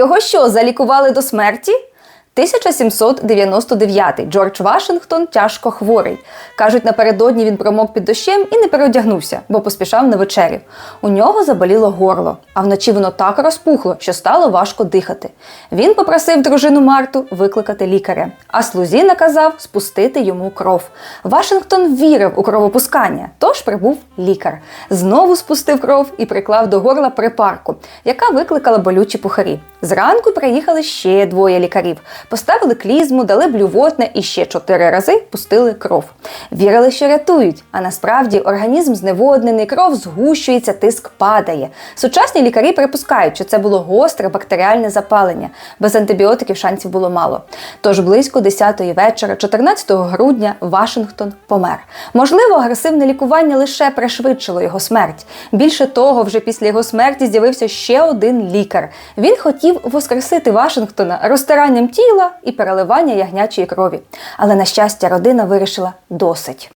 Його що, залікували до смерті? 1799 Джордж Вашингтон тяжко хворий. Кажуть, напередодні він промок під дощем і не переодягнувся, бо поспішав на вечерю. У нього заболіло горло, а вночі воно так розпухло, що стало важко дихати. Він попросив дружину Марту викликати лікаря, а слузі наказав спустити йому кров. Вашингтон вірив у кровопускання, тож прибув лікар. Знову спустив кров і приклав до горла припарку, яка викликала болючі пухарі. Зранку приїхали ще двоє лікарів. Поставили клізму, дали блювотне і ще чотири рази пустили кров. Вірили, що рятують, а насправді організм зневоднений, кров згущується, тиск падає. Сучасні лікарі припускають, що це було гостре бактеріальне запалення. Без антибіотиків шансів було мало. Тож близько 10-ї вечора, 14 грудня, Вашингтон помер. Можливо, агресивне лікування лише пришвидшило його смерть. Більше того, вже після його смерті з'явився ще один лікар. Він хотів воскресити Вашингтона розтиранням тіла і переливання ягнячої крові. Але на щастя, родина вирішила досить.